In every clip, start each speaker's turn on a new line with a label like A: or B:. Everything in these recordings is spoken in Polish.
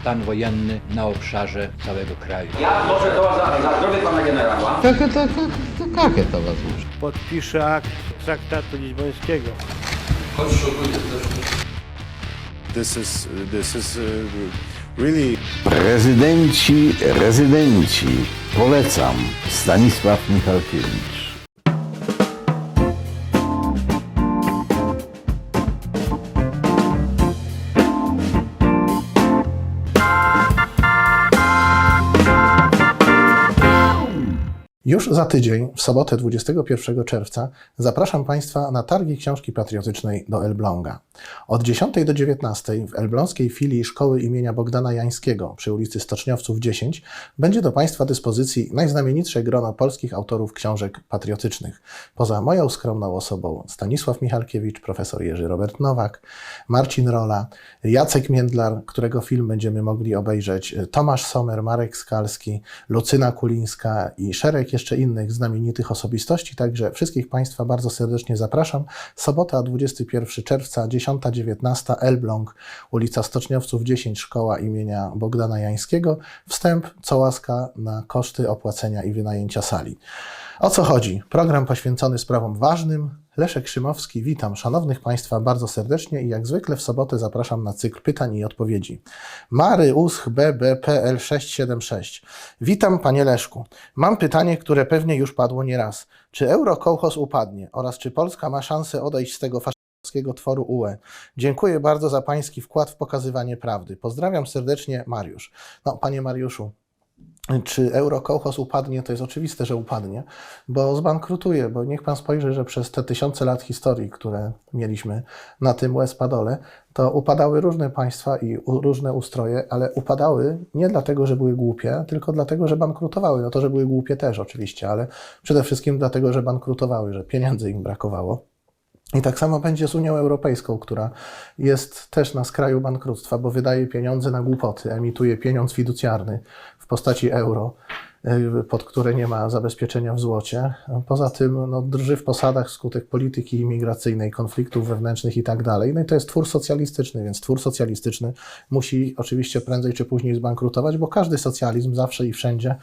A: stan wojenny na obszarze całego kraju.
B: Ja proszę to za, za zdrowie pana generała.
C: Jakie to, to, to, jakie to was już?
D: podpisze akt traktatu lizbońskiego.
E: This is this is uh, really
C: Prezydenci, rezydenci. Polecam. Stanisław Michalkiewicz.
F: Już za tydzień, w sobotę 21 czerwca, zapraszam Państwa na targi książki patriotycznej do Elbląga. Od 10 do 19 w elbląskiej filii Szkoły imienia Bogdana Jańskiego przy ulicy Stoczniowców 10 będzie do Państwa dyspozycji najznamienitsze grono polskich autorów książek patriotycznych. Poza moją skromną osobą Stanisław Michalkiewicz, profesor Jerzy Robert Nowak, Marcin Rola, Jacek Międlar, którego film będziemy mogli obejrzeć, Tomasz Sommer, Marek Skalski, Lucyna Kulińska i szereg jeszcze innych znamienitych osobistości. Także wszystkich Państwa bardzo serdecznie zapraszam. Sobota 21 czerwca, 10.19 Elbląg, ulica Stoczniowców 10, szkoła imienia Bogdana Jańskiego. Wstęp, co łaska na koszty opłacenia i wynajęcia sali. O co chodzi? Program poświęcony sprawom ważnym. Leszek Szymowski, witam szanownych Państwa bardzo serdecznie i jak zwykle w sobotę zapraszam na cykl pytań i odpowiedzi. Mary Usch BBPL 676. Witam Panie Leszku. Mam pytanie, które pewnie już padło nieraz. Czy eurokołchoz upadnie oraz czy Polska ma szansę odejść z tego faszystowskiego tworu UE? Dziękuję bardzo za Pański wkład w pokazywanie prawdy. Pozdrawiam serdecznie, Mariusz. No, Panie Mariuszu, czy eurokołchoz upadnie, to jest oczywiste, że upadnie, bo zbankrutuje, bo niech pan spojrzy, że przez te tysiące lat historii, które mieliśmy na tym łez-padole, to upadały różne państwa i różne ustroje, ale upadały nie dlatego, że były głupie, tylko dlatego, że bankrutowały. No to, że były głupie też oczywiście, ale przede wszystkim dlatego, że bankrutowały, że pieniędzy im brakowało. I tak samo będzie z Unią Europejską, która jest też na skraju bankructwa, bo wydaje pieniądze na głupoty, emituje pieniądz fiducjarny postaci euro, y, pod które nie ma zabezpieczenia w złocie. Poza tym no, drży w posadach wskutek polityki imigracyjnej, konfliktów wewnętrznych i tak dalej. No i to jest twór socjalistyczny, więc twór socjalistyczny musi oczywiście prędzej czy później zbankrutować, bo każdy socjalizm zawsze i wszędzie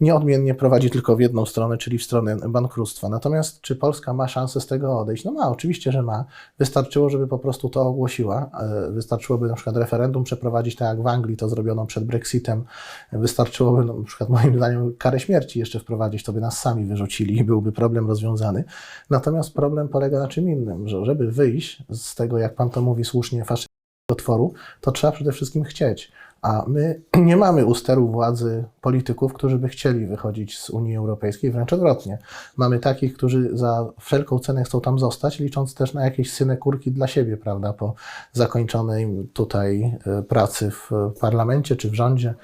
F: nieodmiennie prowadzi tylko w jedną stronę, czyli w stronę bankructwa. Natomiast czy Polska ma szansę z tego odejść? No ma, oczywiście, że ma. Wystarczyło, żeby po prostu to ogłosiła. E, Wystarczyłoby na przykład referendum przeprowadzić tak jak w Anglii to zrobiono przed Brexitem. Wystarczyłoby no, na przykład moim zdaniem karę śmierci jeszcze wprowadzić, to by nas sami wyrzucili i byłby problem rozwiązany. Natomiast problem polega na czym innym, że żeby wyjść z tego, jak pan to mówi słusznie, faszystowskiego tworu, to trzeba przede wszystkim chcieć. A my nie mamy u steru władzy polityków, którzy by chcieli wychodzić z Unii Europejskiej, wręcz odwrotnie. Mamy takich, którzy za wszelką cenę chcą tam zostać, licząc też na jakieś synekurki dla siebie, prawda, po zakończonej tutaj e, pracy w parlamencie czy w rządzie.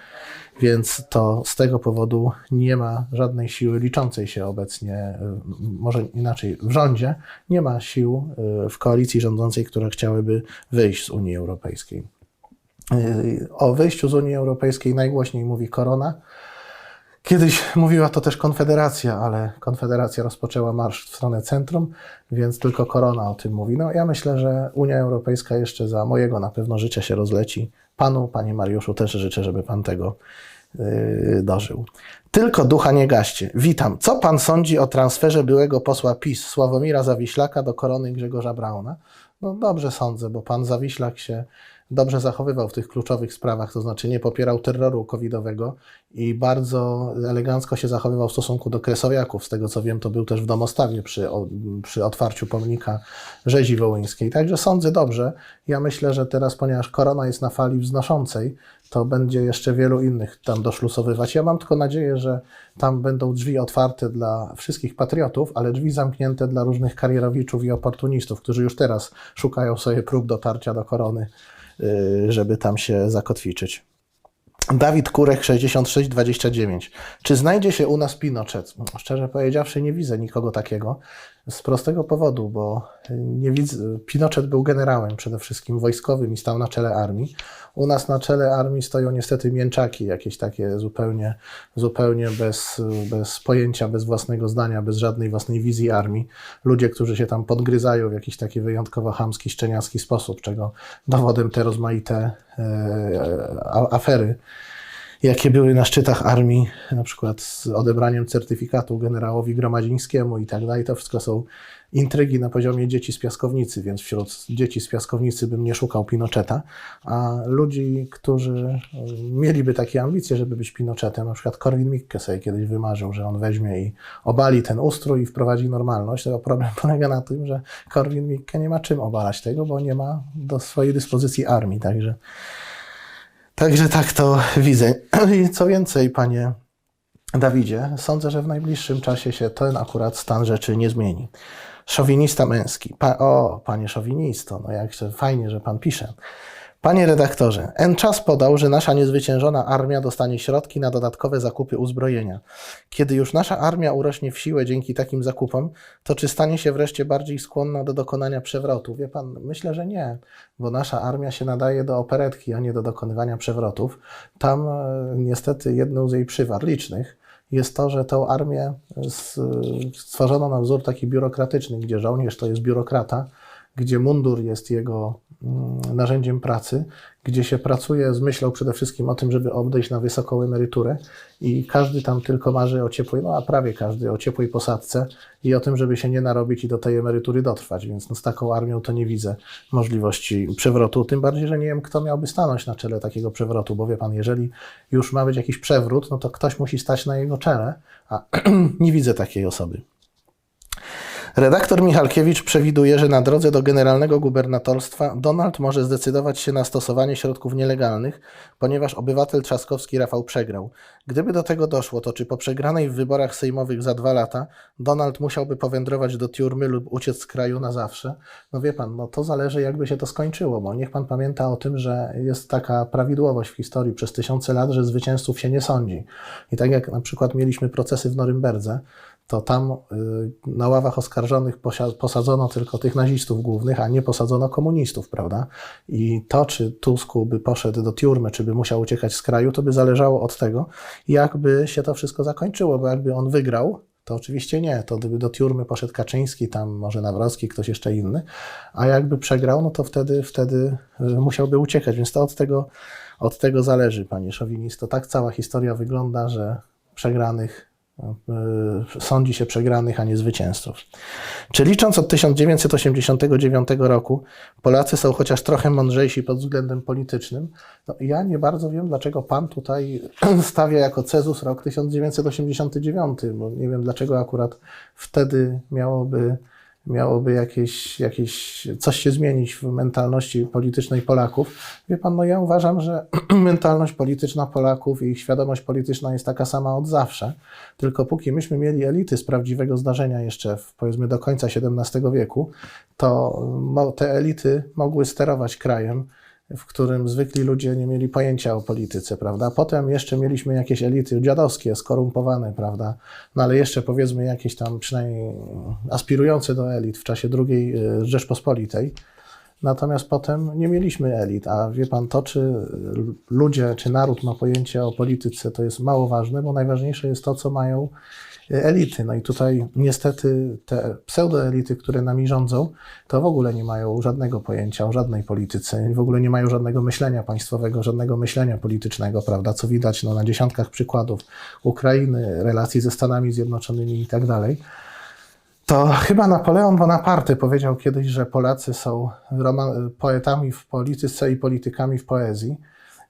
F: Więc to z tego powodu nie ma żadnej siły liczącej się obecnie, e, może inaczej, w rządzie nie ma sił e, w koalicji rządzącej, które chciałyby wyjść z Unii Europejskiej. Yy, O wyjściu z Unii Europejskiej najgłośniej mówi Korona. Kiedyś mówiła to też Konfederacja, ale Konfederacja rozpoczęła marsz w stronę centrum, więc tylko Korona o tym mówi. No ja myślę, że Unia Europejska jeszcze za mojego na pewno życia się rozleci. Panu, panie Mariuszu, też życzę, żeby pan tego yy, dożył. Tylko ducha nie gaście. Witam. Co pan sądzi o transferze byłego posła PiS Sławomira Zawiślaka do korony Grzegorza Brauna? No dobrze sądzę, bo pan Zawiślak się dobrze zachowywał w tych kluczowych sprawach, to znaczy nie popierał terroru covidowego i bardzo elegancko się zachowywał w stosunku do kresowiaków. Z tego co wiem, to był też w domostawie przy, przy otwarciu pomnika rzezi wołyńskiej. Także sądzę dobrze. Ja myślę, że teraz, ponieważ korona jest na fali wznoszącej, to będzie jeszcze wielu innych tam doszlusowywać. Ja mam tylko nadzieję, że tam będą drzwi otwarte dla wszystkich patriotów, ale drzwi zamknięte dla różnych karierowiczów i oportunistów, którzy już teraz szukają sobie prób dotarcia do korony, żeby tam się zakotwiczyć. Dawid Kurek 6629. Czy znajdzie się u nas Pinochet? Szczerze powiedziawszy, nie widzę nikogo takiego. Z prostego powodu, bo nie widzę, Pinochet był generałem przede wszystkim wojskowym i stał na czele armii. U nas na czele armii stoją niestety mięczaki, jakieś takie zupełnie, zupełnie bez, bez pojęcia, bez własnego zdania, bez żadnej własnej wizji armii. Ludzie, którzy się tam podgryzają w jakiś taki wyjątkowo chamski, szczeniacki sposób, czego dowodem te rozmaite e, a- afery jakie były na szczytach armii, na przykład z odebraniem certyfikatu generałowi Gromadzińskiemu i tak dalej. To wszystko są intrygi na poziomie dzieci z piaskownicy, więc wśród dzieci z piaskownicy bym nie szukał Pinocheta, a ludzi, którzy mieliby takie ambicje, żeby być Pinochetem, na przykład Corwin Mikke sobie kiedyś wymarzył, że on weźmie i obali ten ustrój i wprowadzi normalność. Tylko problem polega na tym, że Corwin Mikke nie ma czym obalać tego, bo nie ma do swojej dyspozycji armii, także Także tak to widzę. I co więcej, panie Dawidzie, sądzę, że w najbliższym czasie się ten akurat stan rzeczy nie zmieni. Szowinista męski. Pa, o, panie szowinisto, no jakże fajnie, że pan pisze. Panie redaktorze, N czas podał, że nasza niezwyciężona armia dostanie środki na dodatkowe zakupy uzbrojenia. Kiedy już nasza armia urośnie w siłę dzięki takim zakupom, to czy stanie się wreszcie bardziej skłonna do dokonania przewrotu? Wie pan, myślę, że nie, bo nasza armia się nadaje do operetki, a nie do dokonywania przewrotów. Tam e, niestety jedną z jej przywar licznych jest to, że tą armię s- stworzono na wzór taki biurokratyczny, gdzie żołnierz to jest biurokrata, gdzie mundur jest jego mm, narzędziem pracy, gdzie się pracuje z myślą przede wszystkim o tym, żeby odejść na wysoką emeryturę i każdy tam tylko marzy o ciepłej, no a prawie każdy o ciepłej posadce i o tym, żeby się nie narobić i do tej emerytury dotrwać, więc no z taką armią to nie widzę możliwości przewrotu, tym bardziej, że nie wiem, kto miałby stanąć na czele takiego przewrotu, bo wie pan, jeżeli już ma być jakiś przewrót, no to ktoś musi stać na jego czele, a nie widzę takiej osoby. Redaktor Michalkiewicz przewiduje, że na drodze do generalnego gubernatorstwa Donald może zdecydować się na stosowanie środków nielegalnych, ponieważ obywatel trzaskowski Rafał przegrał. Gdyby do tego doszło, to czy po przegranej w wyborach sejmowych za dwa lata Donald musiałby powędrować do tiurmy lub uciec z kraju na zawsze? No wie pan, no to zależy jakby się to skończyło, bo niech pan pamięta o tym, że jest taka prawidłowość w historii przez tysiące lat, że zwycięzców się nie sądzi. I tak jak na przykład mieliśmy procesy w Norymberdze, to tam y, na ławach oskarżonych posadzono tylko tych nazistów głównych, a nie posadzono komunistów, prawda? I to, czy Tusku by poszedł do tiurmy, czy by musiał uciekać z kraju, to by zależało od tego, jakby się to wszystko zakończyło, bo jakby on wygrał, to oczywiście nie. To gdyby do tiurmy poszedł Kaczyński, tam może Nawrocki, ktoś jeszcze inny, a jakby przegrał, no to wtedy, wtedy musiałby uciekać, więc to od tego, od tego zależy, panie szowinisto. Tak cała historia wygląda, że przegranych sądzi się przegranych, a nie zwycięzców. Czy licząc od 1989 roku, Polacy są chociaż trochę mądrzejsi pod względem politycznym? No, ja nie bardzo wiem, dlaczego pan tutaj stawia jako cezus rok 1989, bo nie wiem, dlaczego akurat wtedy miałoby miałoby jakieś, jakieś coś się zmienić w mentalności politycznej Polaków. Wie pan, no ja uważam, że mentalność polityczna Polaków i ich świadomość polityczna jest taka sama od zawsze, tylko póki myśmy mieli elity z prawdziwego zdarzenia jeszcze w, powiedzmy do końca XVII wieku, to te elity mogły sterować krajem, w którym zwykli ludzie nie mieli pojęcia o polityce, prawda? Potem jeszcze mieliśmy jakieś elity dziadowskie, skorumpowane, prawda? No ale jeszcze powiedzmy jakieś tam przynajmniej aspirujące do elit w czasie II e, Rzeczpospolitej. Natomiast potem nie mieliśmy elit, a wie pan to, czy ludzie, czy naród ma pojęcie o polityce, to jest mało ważne, bo najważniejsze jest to, co mają elity. No i tutaj niestety te pseudoelity, które nami rządzą, to w ogóle nie mają żadnego pojęcia o żadnej polityce, w ogóle nie mają żadnego myślenia państwowego, żadnego myślenia politycznego, prawda, co widać no, na dziesiątkach przykładów Ukrainy, relacji ze Stanami Zjednoczonymi i tak dalej. To chyba Napoleon Bonaparte powiedział kiedyś, że Polacy są poetami w polityce i politykami w poezji.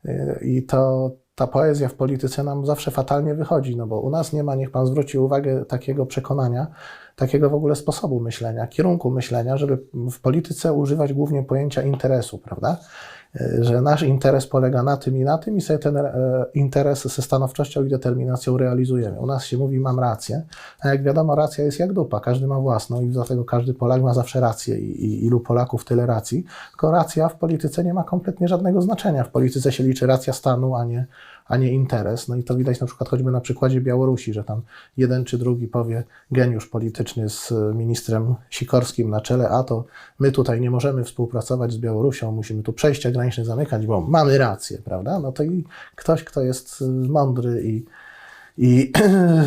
F: Yy, I to ta poezja w polityce nam zawsze fatalnie wychodzi, no bo u nas nie ma, niech pan zwróci uwagę, takiego przekonania, takiego w ogóle sposobu myślenia, kierunku myślenia, żeby w polityce używać głównie pojęcia interesu, prawda? E, że nasz interes polega na tym i na tym i sobie ten e, interes ze stanowczością i determinacją realizujemy. U nas się mówi mam rację, a jak wiadomo racja jest jak dupa, każdy ma własną i dlatego każdy Polak ma zawsze rację i, i ilu Polaków tyle racji, tylko racja w polityce nie ma kompletnie żadnego znaczenia. W polityce się liczy racja stanu, a nie, a nie interes. No i to widać na przykład choćby na przykładzie Białorusi, że tam jeden czy drugi powie geniusz polityczny z ministrem Sikorskim na czele, a to my tutaj nie możemy współpracować z Białorusią, musimy tu przejścia graniczne zamykać, bo mamy rację, prawda? No to i ktoś, kto jest mądry i, i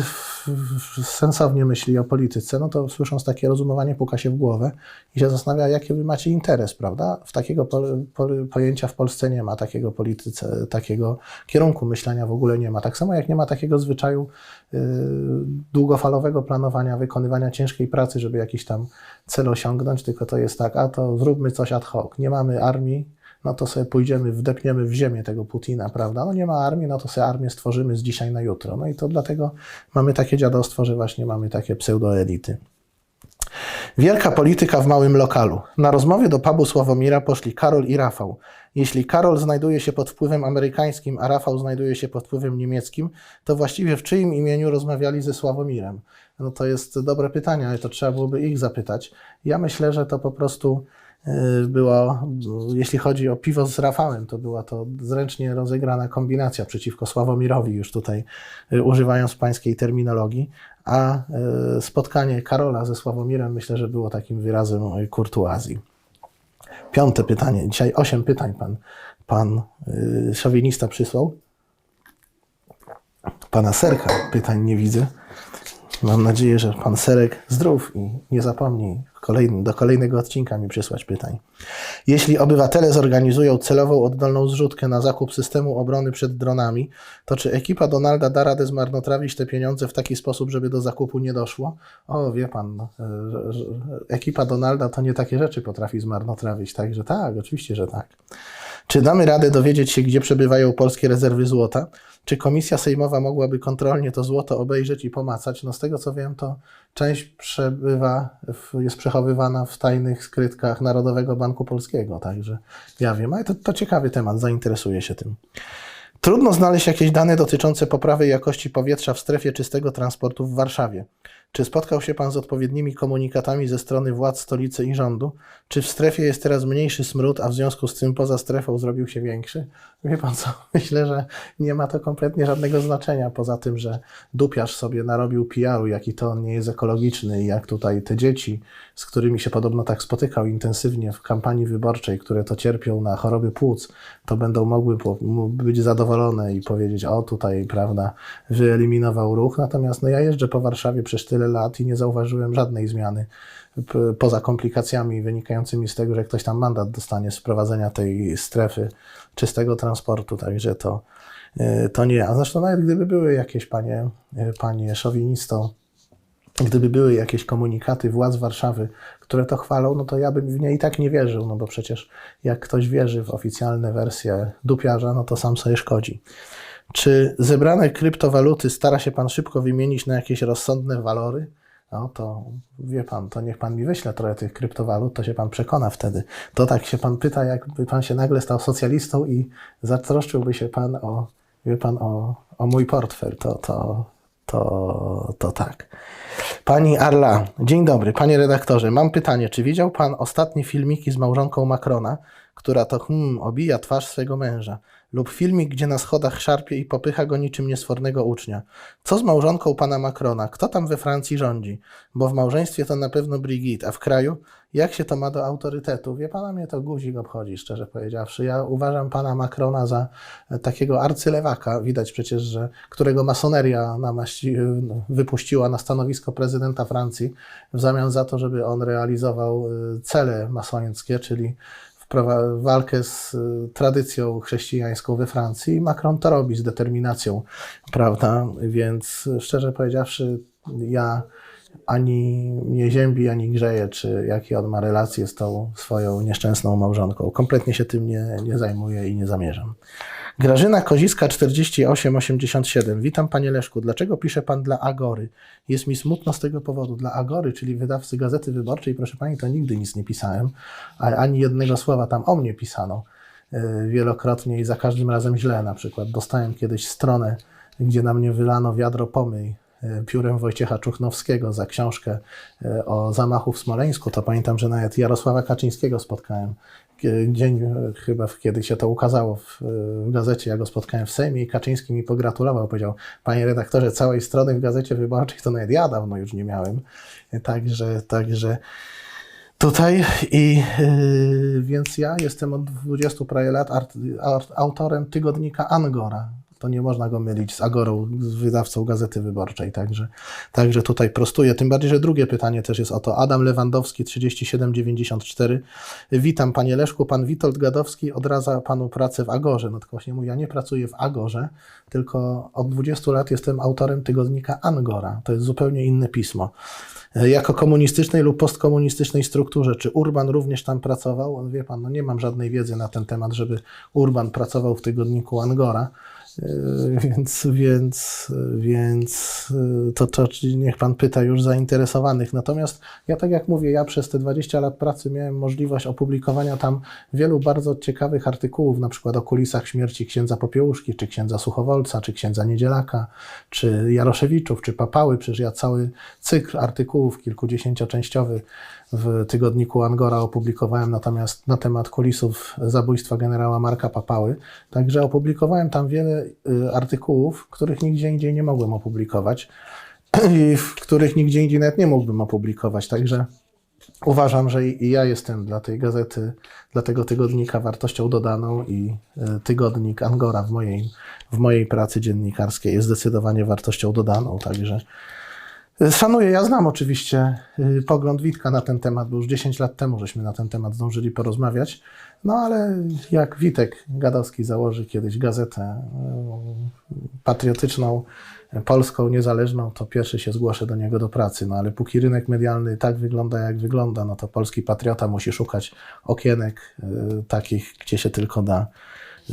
F: sensownie myśli o polityce, no to słysząc takie rozumowanie, puka się w głowę i się zastanawia, jaki wy macie interes, prawda? W takiego po, po, pojęcia w Polsce nie ma, takiego polityce, takiego kierunku myślenia w ogóle nie ma. Tak samo jak nie ma takiego zwyczaju y, długofalowego planowania, wykonywania ciężkiej pracy, żeby jakiś tam cel osiągnąć, tylko to jest tak, a to zróbmy coś ad hoc. Nie mamy armii, no to sobie pójdziemy, wdepniemy w ziemię tego Putina, prawda? No nie ma armii, no to sobie armię stworzymy z dzisiaj na jutro. No i to dlatego mamy takie dziadostwo, że właśnie mamy takie pseudoelity. Wielka polityka w małym lokalu. Na rozmowie do pubu Sławomira poszli Karol i Rafał. Jeśli Karol znajduje się pod wpływem amerykańskim, a Rafał znajduje się pod wpływem niemieckim, to właściwie w czyim imieniu rozmawiali ze Sławomirem? No to jest dobre pytanie, ale to trzeba byłoby ich zapytać. Ja myślę, że to po prostu y, było, jeśli chodzi o piwo z Rafałem, to była to zręcznie rozegrana kombinacja przeciwko Sławomirowi, już tutaj y, używając pańskiej terminologii, a y, spotkanie Karola ze Sławomirem myślę, że było takim wyrazem kurtuazji. Piąte pytanie. Dzisiaj osiem pytań pan, pan szowinista przysłał. Pana Serka pytań nie widzę. Mam nadzieję, że pan Serek zdrów i nie zapomni kolejny, do kolejnego odcinka mi przysłać pytań. Jeśli obywatele zorganizują celową oddolną zrzutkę na zakup systemu obrony przed dronami, to czy ekipa Donalda da radę zmarnotrawić te pieniądze w taki sposób, żeby do zakupu nie doszło? O, wie pan, e, że- że ekipa Donalda to nie takie rzeczy potrafi zmarnotrawić, także tak, oczywiście, że tak. Czy damy radę dowiedzieć się, gdzie przebywają polskie rezerwy złota? Czy komisja sejmowa mogłaby kontrolnie to złoto obejrzeć i pomacać? No z tego co wiem, to część przebywa, w, jest przechowywana w tajnych skrytkach Narodowego Banku Polskiego, także ja wiem, ale to, to ciekawy temat, zainteresuję się tym. Trudno znaleźć jakieś dane dotyczące poprawy jakości powietrza w strefie czystego transportu w Warszawie. Czy spotkał się Pan z odpowiednimi komunikatami ze strony władz stolicy i rządu? Czy w strefie jest teraz mniejszy smród, a w związku z tym poza strefą zrobił się większy? Wie Pan co, myślę, że nie ma to kompletnie żadnego znaczenia, poza tym, że dupiarz sobie narobił PR-u, jaki to on nie jest ekologiczny i jak tutaj te dzieci, z którymi się podobno tak spotykał intensywnie w kampanii wyborczej, które to cierpią na choroby płuc, to będą mogły być zadowolone i powiedzieć, o tutaj, prawda, wyeliminował ruch. Natomiast no, ja jeżdżę po Warszawie przez tyle lat i nie zauważyłem żadnej zmiany poza komplikacjami wynikającymi z tego, że ktoś tam mandat dostanie z wprowadzenia tej strefy czystego transportu, także to, y, to nie. A zresztą nawet gdyby były jakieś, panie, y, panie szowinisto, gdyby były jakieś komunikaty władz Warszawy, które to chwalą, no to ja bym w nie i tak nie wierzył, no bo przecież jak ktoś wierzy w oficjalne wersje dupiarza, no to sam sobie szkodzi. Czy zebrane kryptowaluty stara się Pan szybko wymienić na jakieś rozsądne walory? No to wie Pan, to niech Pan mi wyśle trochę tych kryptowalut, to się Pan przekona wtedy. To tak się Pan pyta, jakby Pan się nagle stał socjalistą i zatroszczyłby się Pan o, wie Pan, o, o mój portfel. To, to, to, to tak. Pani Arla, dzień dobry, panie redaktorze. Mam pytanie, czy widział pan ostatnie filmiki z małżonką Macrona, która to hmm, obija twarz swego męża, lub filmik, gdzie na schodach szarpie i popycha go niczym niesfornego ucznia? Co z małżonką pana Macrona? Kto tam we Francji rządzi? Bo w małżeństwie to na pewno Brigitte, a w kraju? Jak się to ma do autorytetu? Wie pana, mnie to guzik obchodzi, szczerze powiedziawszy. Ja uważam pana Macrona za e, takiego arcylewaka. Widać przecież, że którego masoneria namaści, no, wypuściła na stanowisko prezydenta Francji w zamian za to, żeby on realizował e, cele masońskie, czyli walkę z e, tradycją chrześcijańską we Francji. Macron to robi z determinacją, prawda? Więc szczerze powiedziawszy, ja ani mnie ziębi, ani grzeje, czy jakie on ma relacje z tą swoją nieszczęsną małżonką. Kompletnie się tym nie, nie zajmuję i nie zamierzam. Grażyna Koziska 4887. Witam panie Leszku. Dlaczego pisze pan dla Agory? Jest mi smutno z tego powodu. Dla Agory, czyli wydawcy Gazety Wyborczej, proszę pani, to nigdy nic nie pisałem, ani jednego słowa tam o mnie pisano. y, wielokrotnie i za każdym razem źle. Na przykład dostałem kiedyś stronę, gdzie na mnie wylano wiadro pomyj y, piórem Wojciecha Czuchnowskiego za książkę y, o zamachu w Smoleńsku. To pamiętam, że nawet Jarosława Kaczyńskiego spotkałem. Dzień y, chyba, kiedy się to ukazało w, y, w gazecie, ja go spotkałem w Sejmie i Kaczyński mi pogratulował. Powiedział, panie redaktorze, całej strony w Gazecie Wyborczej to nawet ja dawno już nie miałem. Także, także tutaj i yy, więc ja jestem od 20 prawie lat art, art, autorem tygodnika Angora. To nie można go mylić z Agorą, z wydawcą Gazety Wyborczej. Także, także tutaj prostuję. Tym bardziej, że drugie pytanie też jest o to. Adam Lewandowski, 3794. Witam panie Leszku. Pan Witold Gadowski odradza panu pracę w Agorze. No tylko właśnie mówi, ja nie pracuję w Agorze, tylko od 20 lat jestem autorem tygodnika Angora. To jest zupełnie inne pismo jako komunistycznej lub postkomunistycznej strukturze. Czy Urban również tam pracował? On wie pan, no nie mam żadnej wiedzy na ten temat, żeby Urban pracował w tygodniku Angora. Yy, Więc, więc, więc yy, to, to niech pan pyta już zainteresowanych. Natomiast ja, tak jak mówię, ja przez te 20 lat pracy miałem możliwość opublikowania tam wielu bardzo ciekawych artykułów, na przykład o kulisach śmierci księdza Popiełuszki, czy księdza Suchowolca, czy księdza Niedzielaka, czy Jaroszewiczów, czy Papały. Przecież ja cały cykl artykułów kilkudziesięcioczęściowy w tygodniku Angora opublikowałem natomiast na temat kulisów zabójstwa generała Marka Papały. Także opublikowałem tam wiele y, artykułów, których nigdzie indziej nie mogłem opublikować i których nigdzie indziej nawet nie mógłbym opublikować. Także uważam, że i i ja jestem dla tej gazety, dla tego tygodnika wartością dodaną i y, tygodnik Angora w mojej, w mojej pracy dziennikarskiej jest zdecydowanie wartością dodaną. Także Szanuję, ja znam oczywiście y, pogląd Witka na ten temat, bo już 10 lat temu żeśmy na ten temat zdążyli porozmawiać. No ale jak Witek Gadowski założy kiedyś gazetę y, patriotyczną, polską, niezależną, to pierwszy się zgłoszę do niego do pracy. No ale póki rynek medialny tak wygląda, jak wygląda, no to polski patriota musi szukać okienek y, takich, gdzie się tylko da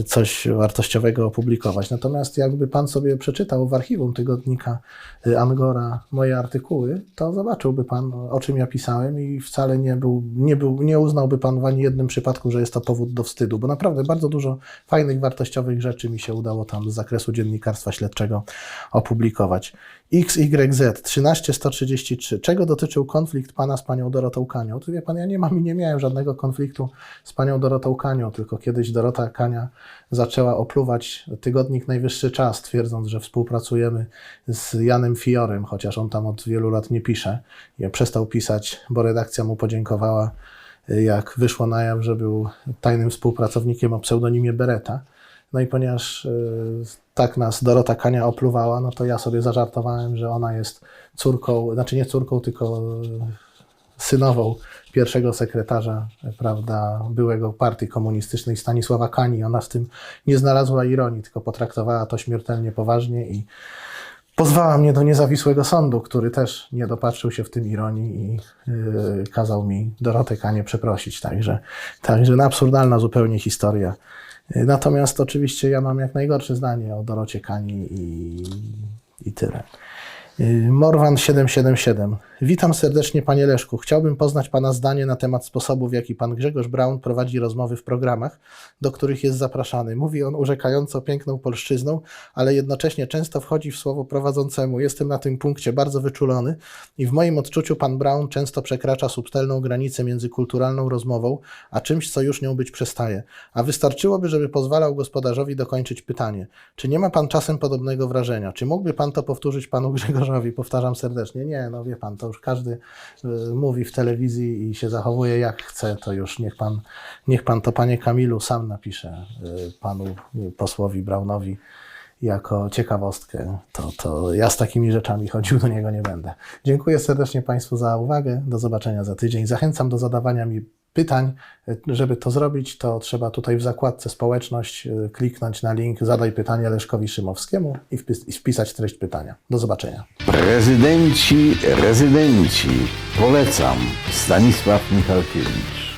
F: coś wartościowego opublikować. Natomiast jakby pan sobie przeczytał w archiwum tygodnika y, Angora moje artykuły, to zobaczyłby pan, o czym ja pisałem i wcale nie był, nie był, nie uznałby pan w ani jednym przypadku, że jest to powód do wstydu, bo naprawdę bardzo dużo fajnych, wartościowych rzeczy mi się udało tam z zakresu dziennikarstwa śledczego opublikować. XYZ 13133. Czego dotyczył konflikt pana z panią Dorotą Kanią? Tu wie pan, ja nie mam i nie miałem żadnego konfliktu z panią Dorotą Kanią, tylko kiedyś Dorota Kania zaczęła opluwać tygodnik Najwyższy Czas, twierdząc, że współpracujemy z Janem Fiorem, chociaż on tam od wielu lat nie pisze. I przestał pisać, bo redakcja mu podziękowała, jak wyszło na jaw, że był tajnym współpracownikiem o pseudonimie Beretta. No i ponieważ y, tak nas Dorota Kania opluwała, no to ja sobie zażartowałem, że ona jest córką, znaczy nie córką, tylko y, synową pierwszego sekretarza, prawda, byłego partii komunistycznej Stanisława Kani. Ona w tym nie znalazła ironii, tylko potraktowała to śmiertelnie poważnie i pozwała mnie do niezawisłego sądu, który też nie dopatrzył się w tym ironii i yy, kazał mi Dorotę Kanię przeprosić. Także, także absurdalna zupełnie historia. Yy, Natomiast oczywiście ja mam jak najgorsze zdanie o Dorocie Kani i, i tyle. Yy, Morwan 777. Witam serdecznie panie Leszku. Chciałbym poznać pana zdanie na temat sposobu, w jaki pan Grzegorz Braun prowadzi rozmowy w programach, do których jest zapraszany. Mówi on urzekająco piękną polszczyzną, ale jednocześnie często wchodzi w słowo prowadzącemu. Jestem na tym punkcie bardzo wyczulony i w moim odczuciu pan Braun często przekracza subtelną granicę między kulturalną rozmową, a czymś, co już nią być przestaje. A wystarczyłoby, żeby pozwalał gospodarzowi dokończyć pytanie. Czy nie ma pan czasem podobnego wrażenia? Czy mógłby pan to powtórzyć panu Grzegorzowi? Powtarzam serdecznie. Nie, no wie pan, to już każdy y, mówi w telewizji i się zachowuje jak chce, to już niech pan, niech pan to panie Kamilu sam napisze y, panu posłowi Braunowi jako ciekawostkę, to, to ja z takimi rzeczami chodził do niego nie będę. Dziękuję serdecznie Państwu za uwagę. Do zobaczenia za tydzień. Zachęcam do zadawania mi pytań. Żeby to zrobić, to trzeba tutaj w zakładce społeczność y, kliknąć na link Zadaj pytanie Leszkowi Szymowskiemu i wpis- i wpisać treść pytania. Do zobaczenia.
C: Prezydenci, rezydenci. Polecam. Stanisław Michalkiewicz.